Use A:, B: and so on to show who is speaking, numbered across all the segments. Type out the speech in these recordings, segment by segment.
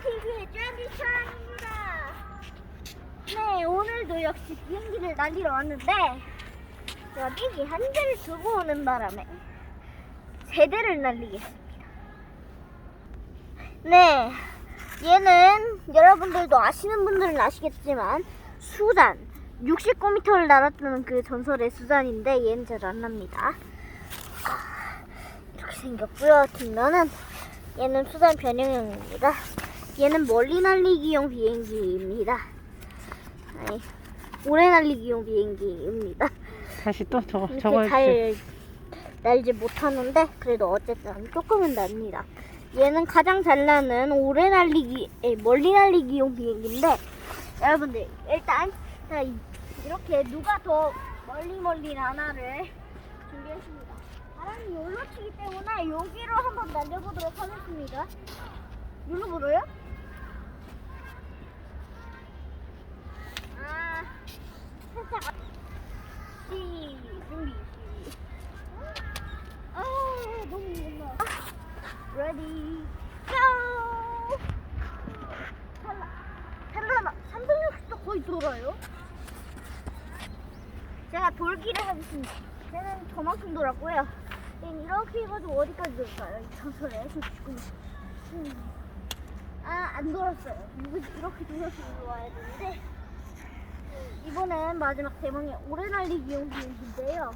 A: TV 쫀디션입니다. 네, 오늘도 역시 비행기를 날리러 왔는데 제가 비행기 한 대를 두고 오는 바람에 세 대를 날리겠습니다. 네, 얘는 여러분들도 아시는 분들은 아시겠지만 수단 69m를 날았다는 그 전설의 수단인데 얘는 잘 안 납니다. 아, 이렇게 생겼고요. 뒷면은 얘는 수단 변형형입니다. 얘는 멀리 날리기용 비행기입니다. 아니, 오래 날리기용 비행기입니다.
B: 다시 또 저거
A: 이렇게
B: 저거
A: 잘 날지 못하는데 그래도 어쨌든 조금은 납니다. 얘는 가장 잘 나는 오래 날리기, 에, 멀리 날리기용 비행기인데 여러분들 일단 자, 이- 이렇게 누가 더 멀리 멀리 나나를 준비했습니다. 바람이 여기로 치기 때문에 여기로 한번 날려보도록 하겠습니다. 눌러보도요? 아, 살짝 시 준비 시. 아 너무 무겁다. 고. 탈락. 탈락. 360도 거의 돌아요. 제가 돌기를 하겠습니다. 쟤는 저만큼 돌았고요. 얘는 이렇게 해가지고 어디까지 돌까요? 이 전설에 저 지금. 음. 아, 안 돌았어요. 이렇게 돌아서 올라와야 되는데. 이번엔 마지막 대망의 오래 날리기 용 비행기인데요.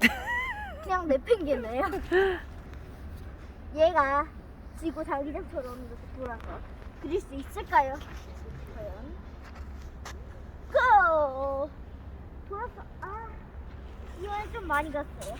A: 그냥 내팽개네요. 얘가 지구 자기장처럼 이렇게 돌아서 그릴 수 있을까요? 과연? 고! 돌았어. 아, 이번엔 좀 많이 갔어요.